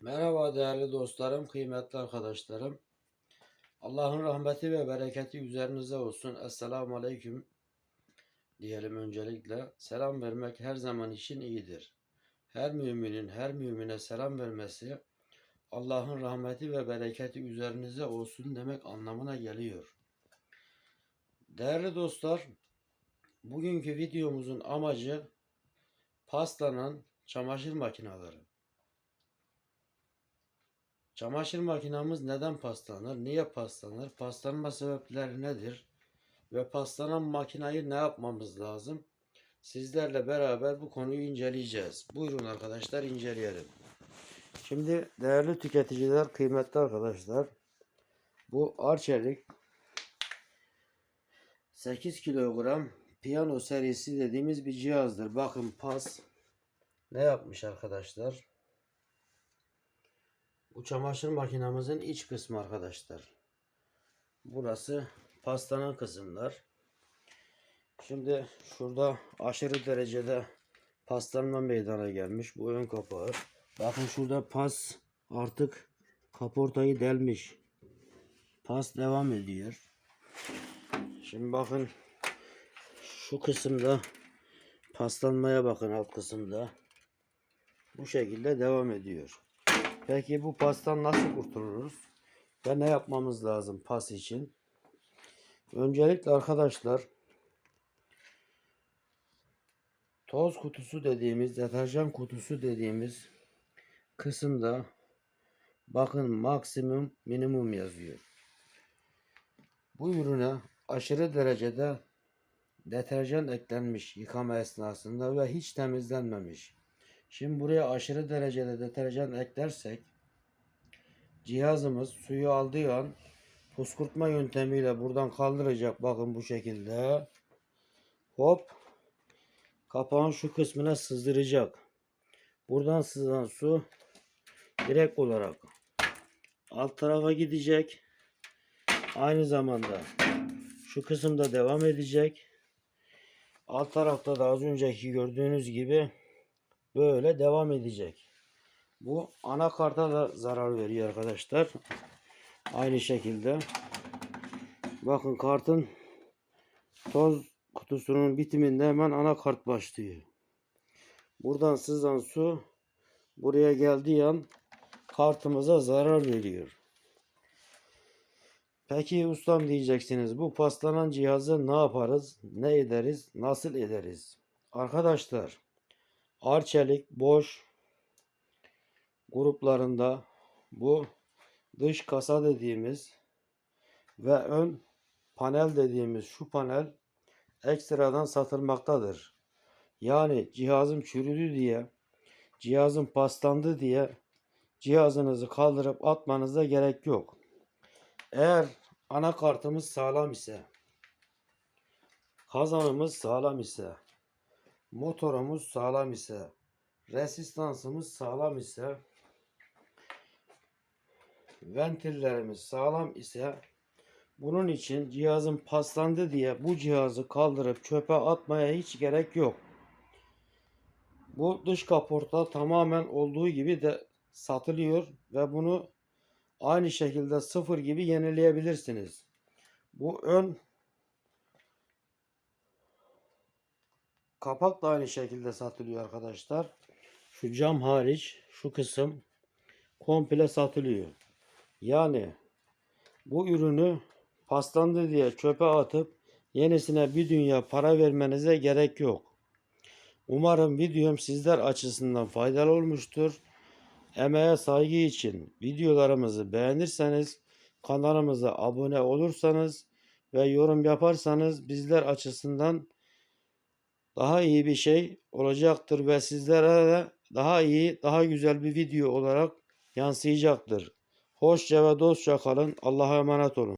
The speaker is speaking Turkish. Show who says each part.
Speaker 1: Merhaba değerli dostlarım, kıymetli arkadaşlarım. Allah'ın rahmeti ve bereketi üzerinize olsun. Esselamu Aleyküm diyelim öncelikle. Selam vermek her zaman için iyidir. Her müminin her mümine selam vermesi Allah'ın rahmeti ve bereketi üzerinize olsun demek anlamına geliyor. Değerli dostlar, bugünkü videomuzun amacı paslanan çamaşır makineleri. Çamaşır makinamız neden paslanır? Niye paslanır? Paslanma sebepleri nedir? Ve paslanan makinayı ne yapmamız lazım? Sizlerle beraber bu konuyu inceleyeceğiz. Buyurun arkadaşlar inceleyelim. Şimdi değerli tüketiciler, kıymetli arkadaşlar. Bu Arçelik 8 kilogram piyano serisi dediğimiz bir cihazdır. Bakın pas ne yapmış arkadaşlar? Bu çamaşır makinamızın iç kısmı arkadaşlar. Burası paslanan kısımlar. Şimdi şurada aşırı derecede paslanma meydana gelmiş. Bu ön kapağı. Bakın şurada pas artık kaportayı delmiş. Pas devam ediyor. Şimdi bakın şu kısımda paslanmaya bakın alt kısımda. Bu şekilde devam ediyor. Peki bu pastan nasıl kurtuluruz? Ve ne yapmamız lazım pas için? Öncelikle arkadaşlar toz kutusu dediğimiz, deterjan kutusu dediğimiz kısımda bakın maksimum minimum yazıyor. Bu ürüne aşırı derecede deterjan eklenmiş yıkama esnasında ve hiç temizlenmemiş. Şimdi buraya aşırı derecede deterjan eklersek cihazımız suyu aldığı an puskurtma yöntemiyle buradan kaldıracak. Bakın bu şekilde. Hop. Kapağın şu kısmına sızdıracak. Buradan sızan su direkt olarak alt tarafa gidecek. Aynı zamanda şu kısımda devam edecek. Alt tarafta da az önceki gördüğünüz gibi böyle devam edecek. Bu anakarta da zarar veriyor arkadaşlar. Aynı şekilde. Bakın kartın toz kutusunun bitiminde hemen anakart başlıyor. Buradan sızan su buraya geldiği an kartımıza zarar veriyor. Peki ustam diyeceksiniz bu paslanan cihazı ne yaparız, ne ederiz, nasıl ederiz? Arkadaşlar Arçelik boş gruplarında bu dış kasa dediğimiz ve ön panel dediğimiz şu panel ekstradan satılmaktadır. Yani cihazım çürüdü diye, cihazım paslandı diye cihazınızı kaldırıp atmanıza gerek yok. Eğer anakartımız sağlam ise, kazanımız sağlam ise, motorumuz sağlam ise, resistansımız sağlam ise, ventillerimiz sağlam ise bunun için cihazın paslandı diye bu cihazı kaldırıp çöpe atmaya hiç gerek yok. Bu dış kaporta tamamen olduğu gibi de satılıyor ve bunu aynı şekilde sıfır gibi yenileyebilirsiniz. Bu ön kapak da aynı şekilde satılıyor arkadaşlar. Şu cam hariç şu kısım komple satılıyor. Yani bu ürünü paslandı diye çöpe atıp yenisine bir dünya para vermenize gerek yok. Umarım videom sizler açısından faydalı olmuştur. Emeğe saygı için videolarımızı beğenirseniz, kanalımıza abone olursanız ve yorum yaparsanız bizler açısından daha iyi bir şey olacaktır ve sizlere de daha iyi, daha güzel bir video olarak yansıyacaktır. Hoşça ve dostça kalın. Allah'a emanet olun.